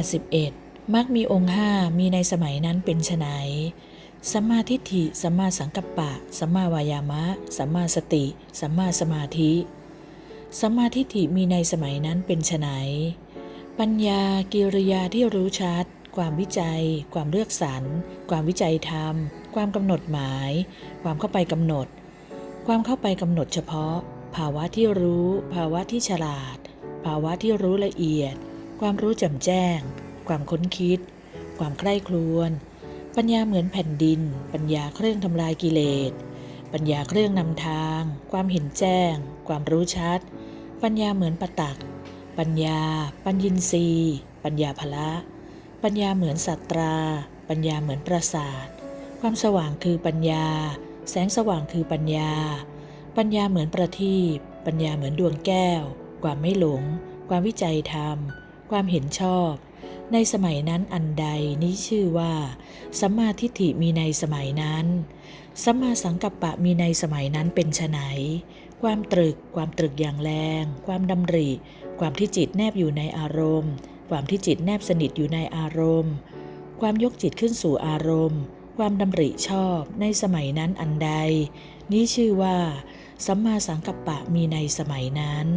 81มักมีองค์ห้ามีในสมัยนั้นเป็นไนสัมมาทิฏฐิ สัมมาสังกัปปะ สัมมาวายามะ สัมมาสติ สัมมาสมาธิ สัมมาทิฏฐิมีในสมัยนั้นเป็นไนปัญญากิริยาที่รู้ชัด ความวิจัย ความเลือกสรร ความวิจัยธรรม ความกำหนดหมาย ความเข้าไปกำหนด ความเข้าไปกำหนดเฉพาะ ภาวะที่รู้ ภาวะที่ฉลาด ภาวะที่รู้ละเอียด ความรู้แจ่มแจ้ง ความค้นคิด ความใคร่ครวญ ปัญญาเหมือนแผ่นดิน ปัญญาเครื่องทำลายกิเลส ปัญญาเครื่องนำทาง ความเห็นแจ้ง ความรู้ชัด ปัญญาเหมือนประตัก ปัญญา ปัญญินทรีย์ปัญญาภละ ปัญญาเหมือนสัตรา ปัญญาเหมือนประสาท ความสว่างคือปัญญา แสงสว่างคือปัญญา ปัญญาเหมือนประทีปปัญญาเหมือนดวงแก้ว ความไม่หลง ความวิจัยธรรม ความเห็นชอบ ในสมัยนั้นอันใดนี้ชื่อว่าสัมมาทิฏฐิมีในสมัยนั้นสัมมาสังกัปปะมีในสมัยนั้นเป็นไนความตรึก ความตรึกอย่างแรง ความดำริ ความที่จิตแนบอยู่ในอารมณ์ ความที่จิตแนบสนิทอยู่ในอารมณ์ ความยกจิตขึ้นสู่อารมณ์ ความดำริชอบในสมัยนั้นอันใด นี้ชื่อว่าสัมมาสังกัปปะมีในสมัยนั้น